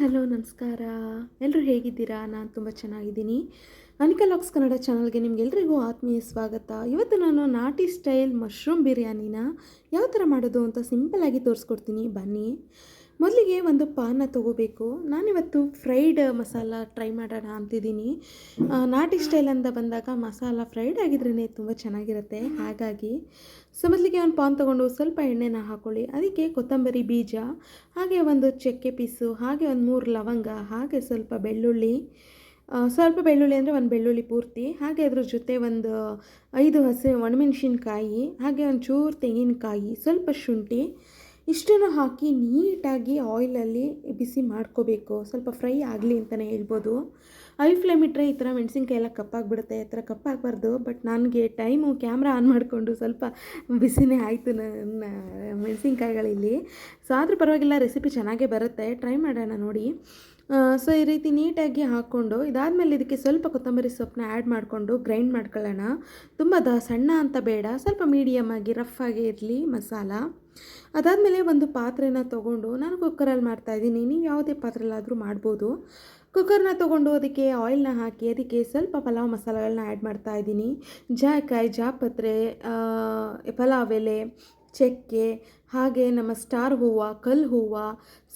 Hello, ನಮಸ್ಕಾರ. ಎಲ್ಲರೂ ಹೇಗಿದ್ದೀರಾ? ನಾನು ತುಂಬ ಚೆನ್ನಾಗಿದ್ದೀನಿ. ಅನಿಕಾ ಲಾಕ್ಸ್ ಕನ್ನಡ ಚಾನಲ್ಗೆ ನಿಮಗೆಲ್ಲರಿಗೂ ಆತ್ಮೀಯ ಸ್ವಾಗತ. ಇವತ್ತು ನಾನು ನಾಟಿ ಸ್ಟೈಲ್ ಮಶ್ರೂಮ್ ಬಿರಿಯಾನಿನ ಯಾವ ಥರ ಮಾಡೋದು ಅಂತ ಸಿಂಪಲ್ಲಾಗಿ ತೋರಿಸ್ಕೊಡ್ತೀನಿ. ಬನ್ನಿ. ಮೊದಲಿಗೆ ಒಂದು ಪಾನ ತೊಗೋಬೇಕು. ನಾನಿವತ್ತು ಫ್ರೈಡ್ ಮಸಾಲ ಟ್ರೈ ಮಾಡೋಣ ಅಂತಿದ್ದೀನಿ. ನಾಟಿ ಸ್ಟೈಲ್ ಅಂತ ಬಂದಾಗ ಮಸಾಲ ಫ್ರೈಡ್ ಆಗಿದ್ರೇ ತುಂಬ ಚೆನ್ನಾಗಿರುತ್ತೆ. ಹಾಗಾಗಿ ಸೊ ಮೊದಲಿಗೆ ಒಂದು ಪಾನ್ ತೊಗೊಂಡು ಸ್ವಲ್ಪ ಎಣ್ಣೆನ ಹಾಕ್ಕೊಳ್ಳಿ ಅದಕ್ಕೆ ಕೊತ್ತಂಬರಿ ಬೀಜ, ಹಾಗೆ ಒಂದು ಚಕ್ಕೆ ಪೀಸು ಹಾಗೆ ಒಂದು ಮೂರು ಲವಂಗ, ಹಾಗೆ ಸ್ವಲ್ಪ ಬೆಳ್ಳುಳ್ಳಿ ಸ್ವಲ್ಪ ಬೆಳ್ಳುಳ್ಳಿ ಅಂದರೆ ಒಂದು ಬೆಳ್ಳುಳ್ಳಿ ಪೂರ್ತಿ, ಹಾಗೆ ಅದ್ರ ಜೊತೆ ಒಂದು ಐದು ಹಸಿ ಒಣಮೆಣಸಿನ್ಕಾಯಿ, ಹಾಗೆ ಒಂದು ಚೂರು ತೆಂಗಿನಕಾಯಿ, ಸ್ವಲ್ಪ ಶುಂಠಿ ಇಷ್ಟನ್ನು ಹಾಕಿ ನೀಟಾಗಿ ಆಯಿಲಲ್ಲಿ ಬಿಸಿ ಮಾಡ್ಕೋಬೇಕು. ಸ್ವಲ್ಪ ಫ್ರೈ ಆಗಲಿ ಅಂತಲೇ ಹೇಳ್ಬೋದು. ಐ ಫ್ಲೇಮ್ ಇಟ್ಟರೆ ಈ ಥರ ಮೆಣಸಿನ್ಕಾಯಿ ಎಲ್ಲ ಕಪ್ಪಾಗಿಬಿಡುತ್ತೆ, ಈ ಥರ ಕಪ್ಪಾಗಬಾರ್ದು. ಬಟ್ ನನಗೆ ಟೈಮು ಕ್ಯಾಮ್ರಾ ಆನ್ ಮಾಡಿಕೊಂಡು ಸ್ವಲ್ಪ ಬಿಸಿನೇ ಆಯಿತು ನನ್ನ ಮೆಣಸಿನ್ಕಾಯಿಗಳಿಲ್ಲಿ. ಸೊ ಆದರೂ ಪರವಾಗಿಲ್ಲ, ರೆಸಿಪಿ ಚೆನ್ನಾಗೇ ಬರುತ್ತೆ. ಟ್ರೈ ಮಾಡೋಣ ನೋಡಿ. ಸೊ ಈ ರೀತಿ ನೀಟಾಗಿ ಹಾಕ್ಕೊಂಡು, ಇದಾದಮೇಲೆ ಇದಕ್ಕೆ ಸ್ವಲ್ಪ ಕೊತ್ತಂಬರಿ ಸೊಪ್ಪನ್ನ ಆ್ಯಡ್ ಮಾಡಿಕೊಂಡು ಗ್ರೈಂಡ್ ಮಾಡ್ಕೊಳ್ಳೋಣ. ತುಂಬ ದ, ಸಣ್ಣ ಅಂತ ಬೇಡ, ಸ್ವಲ್ಪ ಮೀಡಿಯಮ್ ಆಗಿ ರಫ್ ಆಗಿ ಇರಲಿ ಮಸಾಲ. ಅದಾದಮೇಲೆ ಒಂದು ಪಾತ್ರೆನ ತೊಗೊಂಡು, ನಾನು ಕುಕ್ಕರಲ್ಲಿ ಮಾಡ್ತಾಯಿದ್ದೀನಿ ನೀವು ಯಾವುದೇ ಪಾತ್ರೆಲಾದರೂ ಮಾಡ್ಬೋದು. ಕುಕ್ಕರ್ನ ತೊಗೊಂಡು ಅದಕ್ಕೆ ಆಯಿಲ್ನ ಹಾಕಿ, ಅದಕ್ಕೆ ಸ್ವಲ್ಪ ಪಲಾವ್ ಮಸಾಲೆಗಳನ್ನ ಆ್ಯಡ್ ಮಾಡ್ತಾ ಇದ್ದೀನಿ. ಜಾಯಕಾಯಿ, ಜಾಪತ್ರೆ ಪಲಾವ್ ಎಲೆ, ಚಕ್ಕೆ, ಹಾಗೆ ನಮ್ಮ ಸ್ಟಾರ್ ಹೂವು, ಕಲ್ಲು ಹೂವು,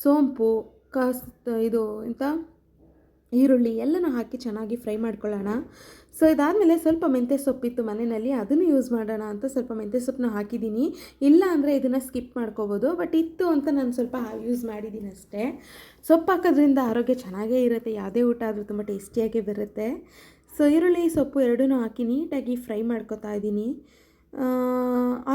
ಸೋಂಪು ಕಸ್ ಇದು ಎಂತ? ಈರುಳ್ಳಿ ಎಲ್ಲನೂ ಹಾಕಿ ಚೆನ್ನಾಗಿ ಫ್ರೈ ಮಾಡ್ಕೊಳ್ಳೋಣ. ಸೊ ಇದಾದಮೇಲೆ ಸ್ವಲ್ಪ ಮೆಂತ್ಯ ಸೊಪ್ಪಿತ್ತು ಮನೆಯಲ್ಲಿ, ಅದನ್ನು ಯೂಸ್ ಮಾಡೋಣ ಅಂತ ಸ್ವಲ್ಪ ಮೆಂತ್ಯ ಸೊಪ್ಪನ್ನ ಹಾಕಿದ್ದೀನಿ. ಇಲ್ಲ ಅಂದರೆ ಇದನ್ನು ಸ್ಕಿಪ್ ಮಾಡ್ಕೋಬೋದು ಬಟ್ ಇತ್ತು ಅಂತ ನಾನು ಸ್ವಲ್ಪ ಯೂಸ್ ಮಾಡಿದ್ದೀನಿ ಅಷ್ಟೇ. ಸೊಪ್ಪು ಹಾಕೋದ್ರಿಂದ ಆರೋಗ್ಯ ಚೆನ್ನಾಗೇ ಇರುತ್ತೆ, ಯಾವುದೇ ಊಟ ಆದರೂ ತುಂಬ ಟೇಸ್ಟಿಯಾಗೇ ಬರುತ್ತೆ. ಸೊ ಈರುಳ್ಳಿ ಸೊಪ್ಪು ಎರಡೂ ಹಾಕಿ ನೀಟಾಗಿ ಫ್ರೈ ಮಾಡ್ಕೊತಾ ಇದ್ದೀನಿ.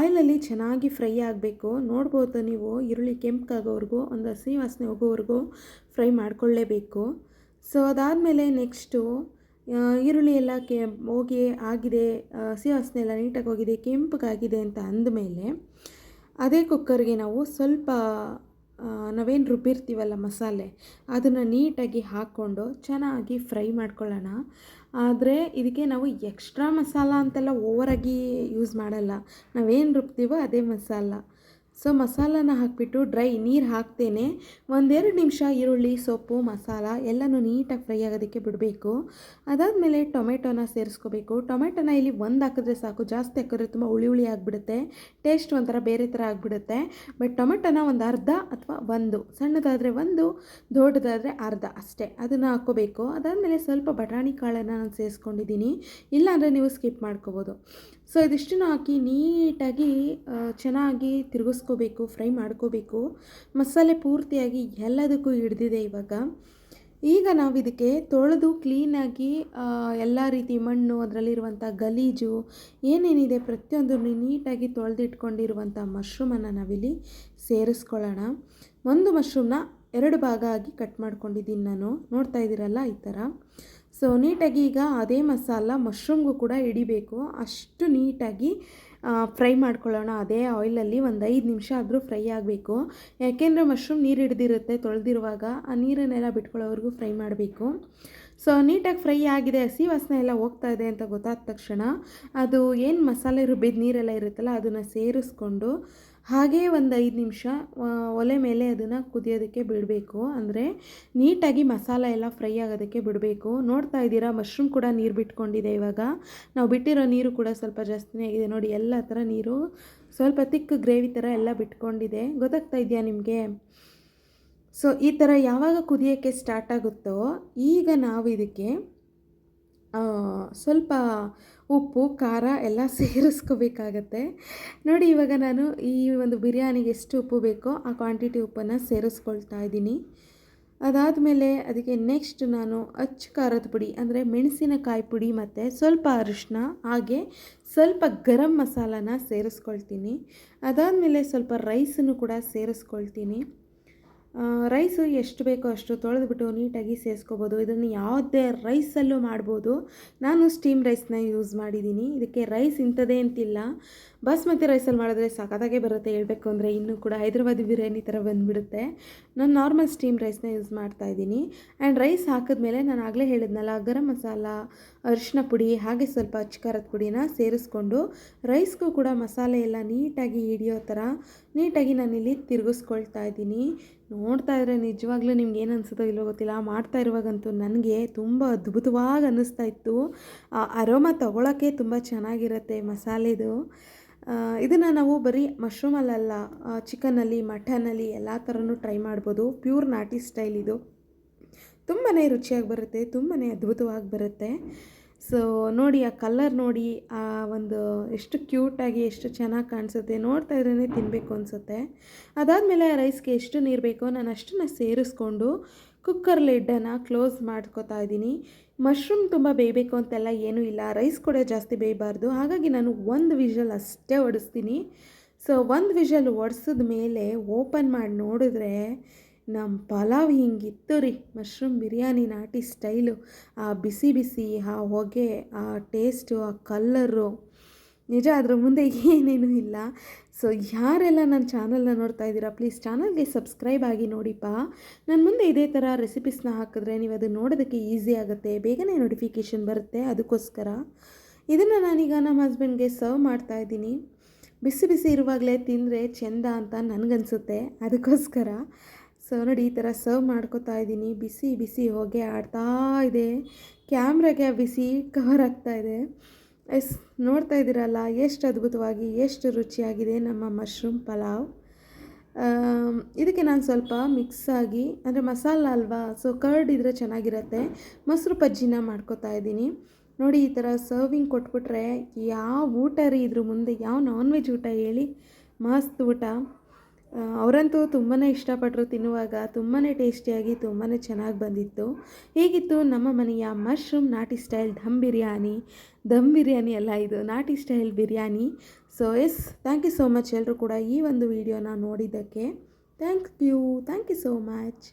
ಆಯಿಲಲ್ಲಿ ಚೆನ್ನಾಗಿ ಫ್ರೈ ಆಗಬೇಕು. ನೋಡ್ಬೋದು ನೀವು ಈರುಳ್ಳಿ ಕೆಂಪಗಾಗೋವರೆಗೂ ಒಂದು ಹಸಿ ವಾಸನೆ ಹೋಗೋವರೆಗೂ ಫ್ರೈ ಮಾಡ್ಕೊಳ್ಳೇಬೇಕು. ಸೊ ಅದಾದಮೇಲೆ ನೆಕ್ಸ್ಟು ಈರುಳ್ಳಿ ಎಲ್ಲ ಕೆ, ಹೋಗಿ ಆಗಿದೆ ಹಸಿ ವಾಸನೆ ಎಲ್ಲ ನೀಟಾಗಿ ಹೋಗಿದೆ ಕೆಂಪಗಾಗಿದೆ ಅಂತ ಅಂದಮೇಲೆ, ಅದೇ ಕುಕ್ಕರ್ಗೆ ನಾವು ಸ್ವಲ್ಪ ನಾವೇನು ರುಬ್ಬಿರ್ತೀವಲ್ಲ ಮಸಾಲೆ, ಅದನ್ನು ನೀಟಾಗಿ ಹಾಕ್ಕೊಂಡು ಚೆನ್ನಾಗಿ ಫ್ರೈ ಮಾಡ್ಕೊಳ್ಳೋಣ. ಆದರೆ ಇದಕ್ಕೆ ನಾವು ಎಕ್ಸ್ಟ್ರಾ ಮಸಾಲ ಅಂತೆಲ್ಲ ಓವರಾಗಿ ಯೂಸ್ ಮಾಡಲ್ಲ. ನಾವೇನು ರುಬ್ತೀವೋ ಅದೇ ಮಸಾಲ. ಸೊ ಮಸಾಲಾನ ಹಾಕಿಬಿಟ್ಟು ಡ್ರೈ ನೀರು ಹಾಕ್ತೇನೆ. ಒಂದೆರಡು ನಿಮಿಷ ಈರುಳ್ಳಿ, ಸೊಪ್ಪು, ಮಸಾಲ ಎಲ್ಲನೂ ನೀಟಾಗಿ ಫ್ರೈ ಆಗೋದಕ್ಕೆ ಬಿಡಬೇಕು. ಅದಾದಮೇಲೆ ಟೊಮೆಟೊನ ಸೇರಿಸ್ಕೋಬೇಕು. ಟೊಮೆಟೊನ ಇಲ್ಲಿ ಒಂದು ಹಾಕಿದ್ರೆ ಸಾಕು. ಜಾಸ್ತಿ ಹಾಕಿದ್ರೆ ತುಂಬ ಹುಳಿ ಹುಳಿ ಆಗಿಬಿಡುತ್ತೆ. ಟೇಸ್ಟ್ ಒಂಥರ ಬೇರೆ ಥರ ಆಗಿಬಿಡುತ್ತೆ. ಬಟ್ ಟೊಮೆಟೊನ ಒಂದು ಅರ್ಧ ಅಥವಾ ಒಂದು. ಸಣ್ಣದಾದರೆ ಒಂದು, ದೊಡ್ಡದಾದರೆ ಅರ್ಧ ಅಷ್ಟೇ. ಅದನ್ನು ಹಾಕ್ಕೋಬೇಕು. ಅದಾದಮೇಲೆ ಸ್ವಲ್ಪ ಬಟಾಣಿ ಕಾಳನ್ನು ನಾನು ಸೇರಿಸ್ಕೊಂಡಿದ್ದೀನಿ. ಇಲ್ಲಾಂದರೆ ನೀವು ಸ್ಕಿಪ್ ಮಾಡ್ಕೋಬೋದು. ಸೊ ಇದಿಷ್ಟನ್ನು ಹಾಕಿ ನೀಟಾಗಿ ಚೆನ್ನಾಗಿ ಚೆನ್ನಾಗಿ ತಿರುಗಿಸ್ಕೋಬೇಕು ಫ್ರೈ ಮಾಡ್ಕೋಬೇಕು, ಮಸಾಲೆ ಪೂರ್ತಿಯಾಗಿ ಎಲ್ಲದಕ್ಕೂ ಹಿಡ್ದಿದೆ ಇವಾಗ. ಈಗ ನಾವು ಇದಕ್ಕೆ ತೊಳೆದು ಕ್ಲೀನಾಗಿ ಎಲ್ಲ ರೀತಿ ಮಣ್ಣು ಅದರಲ್ಲಿರುವಂಥ ಗಲೀಜು, ಏನೇನಿದೆ ಪ್ರತಿಯೊಂದನ್ನು ನೀಟಾಗಿ ತೊಳೆದಿಟ್ಕೊಂಡಿರುವಂಥ ಮಶ್ರೂಮನ್ನು ನಾವಿಲ್ಲಿ ಸೇರಿಸ್ಕೊಳ್ಳೋಣ. ಒಂದು ಮಶ್ರೂಮ್ನ ಎರಡು ಭಾಗ ಆಗಿ ಕಟ್ ಮಾಡ್ಕೊಂಡಿದ್ದೀನಿ ನಾನು. ನೋಡ್ತಾ ಇದ್ದೀರಲ್ಲ ಈ ಥರ ಸೊ ನೀಟಾಗಿ ಈಗ ಅದೇ ಮಸಾಲ ಮಶ್ರೂಮ್ಗೂ ಕೂಡ ಹಿಡಿಬೇಕು. ಅಷ್ಟು ನೀಟಾಗಿ ಫ್ರೈ ಮಾಡ್ಕೊಳ್ಳೋಣ. ಅದೇ ಆಯಿಲಲ್ಲಿ ಒಂದು ಐದು ನಿಮಿಷ ಆದರೂ ಫ್ರೈ ಆಗಬೇಕು. ಯಾಕೆಂದರೆ ಮಶ್ರೂಮ್ ನೀರು ಹಿಡ್ದಿರುತ್ತೆ, ತೊಳೆದಿರುವಾಗ ಆ ನೀರನ್ನೆಲ್ಲ ಬಿಟ್ಕೊಳ್ಳೋವರೆಗೂ ಫ್ರೈ ಮಾಡಬೇಕು. ಸೊ ನೀಟಾಗಿ ಫ್ರೈ ಆಗಿದೆ, ಹಸಿ ವಾಸನೆ ಎಲ್ಲ ಹೋಗ್ತಾ ಇದೆ ಅಂತ ಗೊತ್ತಾದ ತಕ್ಷಣ ಅದು ಏನು ಮಸಾಲೆ ರುಬ್ಬಿದ ನೀರೆಲ್ಲ ಇರುತ್ತಲ್ಲ, ಅದನ್ನು ಸೇರಿಸ್ಕೊಂಡು ಹಾಗೇ ಒಂದು ಐದು ನಿಮಿಷ ಒಲೆ ಮೇಲೆ ಅದನ್ನು ಕುದಿಯೋದಕ್ಕೆ ಬಿಡಬೇಕು. ಅಂದರೆ ನೀಟಾಗಿ ಮಸಾಲ ಎಲ್ಲ ಫ್ರೈ ಆಗೋದಕ್ಕೆ ಬಿಡಬೇಕು. ನೋಡ್ತಾ ಇದ್ದೀರಾ, ಮಶ್ರೂಮ್ ಕೂಡ ನೀರು ಬಿಟ್ಕೊಂಡಿದೆ ಇವಾಗ. ನಾವು ಬಿಟ್ಟಿರೋ ನೀರು ಕೂಡ ಸ್ವಲ್ಪ ಜಾಸ್ತಿನೇ ಆಗಿದೆ ನೋಡಿ, ಎಲ್ಲ ಥರ ನೀರು, ಸ್ವಲ್ಪ ತಿಕ್ ಗ್ರೇವಿ ಥರ ಎಲ್ಲ ಬಿಟ್ಕೊಂಡಿದೆ. ಗೊತ್ತಾಗ್ತಾ ಇದೆಯಾ ನಿಮಗೆ? ಸೊ ಈ ಥರ ಯಾವಾಗ ಕುದಿಯೋಕ್ಕೆ ಸ್ಟಾರ್ಟ್ ಆಗುತ್ತೋ, ಈಗ ನಾವು ಇದಕ್ಕೆ ಸ್ವಲ್ಪ ಉಪ್ಪು, ಖಾರ ಎಲ್ಲ ಸೇರಿಸ್ಕೋಬೇಕಾಗತ್ತೆ. ನೋಡಿ, ಇವಾಗ ನಾನು ಈ ಒಂದು ಬಿರಿಯಾನಿಗೆ ಎಷ್ಟು ಉಪ್ಪು ಬೇಕೋ ಆ ಕ್ವಾಂಟಿಟಿ ಉಪ್ಪನ್ನು ಸೇರಿಸ್ಕೊಳ್ತಾ ಇದ್ದೀನಿ. ಅದಾದಮೇಲೆ ಅದಕ್ಕೆ ನೆಕ್ಸ್ಟ್ ನಾನು ಅಚ್ಚು ಖಾರದ ಪುಡಿ, ಅಂದರೆ ಮೆಣಸಿನಕಾಯಿ ಪುಡಿ ಮತ್ತು ಸ್ವಲ್ಪ ಅರಿಶಿನ ಹಾಗೆ ಸ್ವಲ್ಪ ಗರಂ ಮಸಾಲಾನ ಸೇರಿಸ್ಕೊಳ್ತೀನಿ. ಅದಾದಮೇಲೆ ಸ್ವಲ್ಪ ರೈಸನ್ನು ಕೂಡ ಸೇರಿಸ್ಕೊಳ್ತೀನಿ. ರೈಸು ಎಷ್ಟು ಬೇಕೋ ಅಷ್ಟು ತೊಳೆದ್ಬಿಟ್ಟು ನೀಟಾಗಿ ಸೇರಿಸ್ಕೋಬೋದು ಇದನ್ನು ಯಾವುದೇ ರೈಸಲ್ಲೂ ಮಾಡ್ಬೋದು. ನಾನು ಸ್ಟೀಮ್ ರೈಸ್ನ ಯೂಸ್ ಮಾಡಿದ್ದೀನಿ. ಇದಕ್ಕೆ ರೈಸ್ ಇಂಥದೇ ಅಂತಿಲ್ಲ. ಬಾಸ್ಮತಿ ರೈಸಲ್ಲಿ ಮಾಡಿದ್ರೆ ಸಖತ್ತಾಗೆ ಬರುತ್ತೆ ಹೇಳಬೇಕು ಅಂದರೆ ಇನ್ನೂ ಕೂಡ ಹೈದ್ರಾಬಾದಿ ಬಿರಿಯಾನಿ ಥರ ಬಂದುಬಿಡುತ್ತೆ. ನಾನು ನಾರ್ಮಲ್ ಸ್ಟೀಮ್ ರೈಸ್ನ ಯೂಸ್ ಮಾಡ್ತಾ ಇದ್ದೀನಿ. ಆ್ಯಂಡ್ ರೈಸ್ ಹಾಕಿದ್ಮೇಲೆ ನಾನು ಆಗಲೇ ಹೇಳಿದ್ನಲ್ಲ, ಗರಂ ಮಸಾಲ ಅರಿಶಿನ ಪುಡಿ, ಹಾಗೆ ಸ್ವಲ್ಪ ಅಚ್ಕಾರದ ಪುಡಿನ ಸೇರಿಸ್ಕೊಂಡು ರೈಸ್ಗೂ ಕೂಡ ಮಸಾಲೆ ಎಲ್ಲ ನೀಟಾಗಿ ಹಿಡಿಯೋ ಥರ ನೀಟಾಗಿ ನಾನಿಲ್ಲಿ ತಿರುಗಿಸ್ಕೊಳ್ತಾ ಇದ್ದೀನಿ. ನೋಡ್ತಾ ಇದ್ರೆ ನಿಜವಾಗ್ಲೂ ನಿಮ್ಗೆ ಏನು ಅನಿಸುತ್ತೋ ಇಲ್ಲೋ ಗೊತ್ತಿಲ್ಲ. ಮಾಡ್ತಾ ಇರುವಾಗಂತೂ ನನಗೆ ತುಂಬ ಅದ್ಭುತವಾಗಿ ಅನ್ನಿಸ್ತಾ ಇತ್ತು. ಅರೋಮ ತೊಗೊಳಕ್ಕೆ ತುಂಬ ಚೆನ್ನಾಗಿರುತ್ತೆ ಮಸಾಲೆದು. ಇದನ್ನು ನಾವು ಬರೀ ಮಶ್ರೂಮಲ್ಲಲ್ಲ ಚಿಕನಲ್ಲಿ ಮಟನಲ್ಲಿ ಎಲ್ಲ ಥರನೂ ಟ್ರೈ ಮಾಡ್ಬೋದು. ಪ್ಯೂರ್ ನಾಟಿ ಸ್ಟೈಲ್ ಇದು. ತುಂಬಾ ರುಚಿಯಾಗಿ ಬರುತ್ತೆ ತುಂಬಾ ಅದ್ಭುತವಾಗಿ ಬರುತ್ತೆ. ಸೊ ನೋಡಿ ಆ ಕಲರ್ ನೋಡಿ, ಆ ಒಂದು ಎಷ್ಟು ಕ್ಯೂಟಾಗಿ ಎಷ್ಟು ಚೆನ್ನಾಗಿ ಕಾಣಿಸುತ್ತೆ, ನೋಡ್ತಾ ಇದ್ರೇ ತಿನ್ನಬೇಕು ಅನಿಸುತ್ತೆ. ಅದಾದಮೇಲೆ ರೈಸ್ಗೆ ಎಷ್ಟು ನೀರು ಬೇಕೋ ನಾನು ಅಷ್ಟನ್ನು ಸೇರಿಸ್ಕೊಂಡು ಕುಕ್ಕರ್ ಲಿಡ್ಡನ್ನು ಕ್ಲೋಸ್ ಮಾಡ್ಕೋತಾ ಇದ್ದೀನಿ. ಮಶ್ರೂಮ್ ತುಂಬ ಬೇಯಬೇಕು ಅಂತೆಲ್ಲ ಏನೂ ಇಲ್ಲ. ರೈಸ್ ಕೂಡ ಜಾಸ್ತಿ ಬೇಯಬಾರ್ದು. ಹಾಗಾಗಿ ನಾನು ಒಂದು ವಿಷಲ್ ಅಷ್ಟೇ ಒಡಿಸ್ತೀನಿ. ಸೊ, ಒಂದು ವಿಷಲ್ ಒಡಿಸಿದ ಮೇಲೆ ಓಪನ್ ಮಾಡಿ ನೋಡಿದ್ರೆ ನಮ್ಮ ಪಲಾವ್ ಹಿಂಗಿತ್ತು ರೀ. ಮಶ್ರೂಮ್ ಬಿರಿಯಾನಿ ನಾಟಿ ಸ್ಟೈಲು. ಆ ಬಿಸಿ ಬಿಸಿ ಆ ಹೊಗೆ, ಆ ಟೇಸ್ಟು, ಆ ಕಲ್ಲರು ನಿಜ ಅದರ ಮುಂದೆ ಏನೇನೂ ಇಲ್ಲ. ಸೊ ಯಾರೆಲ್ಲ ನನ್ನ ಚಾನಲ್ನ ನೋಡ್ತಾ ಇದ್ದೀರಾ ಪ್ಲೀಸ್ ಚಾನಲ್ಗೆ ಸಬ್ಸ್ಕ್ರೈಬ್ ಆಗಿ ನೋಡಿಪ್ಪ. ನನ್ನ ಮುಂದೆ ಇದೇ ಥರ ರೆಸಿಪೀಸ್ನ ಹಾಕಿದ್ರೆ ನೀವು ಅದು ನೋಡೋದಕ್ಕೆ ಈಸಿ ಆಗುತ್ತೆ. ಬೇಗನೆ ನೋಟಿಫಿಕೇಷನ್ ಬರುತ್ತೆ ಅದಕ್ಕೋಸ್ಕರ. ಇದನ್ನು ನಾನೀಗ ನಮ್ಮ ಹಸ್ಬೆಂಡ್ಗೆ ಸರ್ವ್ ಮಾಡ್ತಾ ಇದ್ದೀನಿ. ಬಿಸಿ ಬಿಸಿ ಇರುವಾಗಲೇ ತಿಂದರೆ ಚೆಂದ ಅಂತ ನನಗನ್ಸುತ್ತೆ ಅದಕ್ಕೋಸ್ಕರ. ಸೊ ನೋಡಿ ಈ ಥರ ಸರ್ವ್ ಮಾಡ್ಕೋತಾ ಇದ್ದೀನಿ. ಬಿಸಿ ಬಿಸಿ ಹೊಗೆ ಆಡ್ತಾ ಇದೆ. ಕ್ಯಾಮ್ರಾಗೆ ಬಿಸಿ ಕವರ್ ಆಗ್ತಾ ಇದೆ. ಎಸ್, ನೋಡ್ತಾ ಇದ್ದೀರಲ್ಲ, ಎಷ್ಟು ಅದ್ಭುತವಾಗಿ, ಎಷ್ಟು ರುಚಿಯಾಗಿದೆ ನಮ್ಮ ಮಶ್ರೂಮ್ ಪಲಾವ್. ಇದಕ್ಕೆ ನಾನು ಸ್ವಲ್ಪ ಮಿಕ್ಸ್ ಆಗಿ, ಅಂದರೆ ಮಸಾಲ ಅಲ್ವಾ ಸೊ ಕರ್ಡ್ ಇದ್ದರೆ ಚೆನ್ನಾಗಿರುತ್ತೆ. ಮೊಸರು ಪಜ್ಜಿನ ಮಾಡ್ಕೋತಾ ಇದ್ದೀನಿ. ನೋಡಿ, ಈ ಥರ ಸರ್ವಿಂಗ್ ಕೊಟ್ಬಿಟ್ರೆ ಯಾವ ಊಟ ರೀ ಇದ್ರ ಮುಂದೆ, ಯಾವ ನಾನ್ ವೆಜ್ ಊಟ ಹೇಳಿ. ಮಸ್ತ್ ಊಟ. ಅವರಂತೂ ತುಂಬಾ ಇಷ್ಟಪಟ್ಟರು ತಿನ್ನುವಾಗ ತುಂಬಾ ಟೇಸ್ಟಿಯಾಗಿ ತುಂಬಾ ಚೆನ್ನಾಗಿ ಬಂದಿತ್ತು. ಹೇಗಿತ್ತು ನಮ್ಮ ಮನೆಯ ಮಶ್ರೂಮ್ ನಾಟಿ ಸ್ಟೈಲ್ ಧಮ್ ಬಿರಿಯಾನಿ, ದಮ್ ಬಿರಿಯಾನಿ ಅಲ್ಲ ಇದು, ನಾಟಿ style biryani. So yes thank you so much ಎಲ್ಲರೂ ಕೂಡ ಈ ಒಂದು ವಿಡಿಯೋನ ನೋಡಿದ್ದಕ್ಕೆ. Thank you thank you so much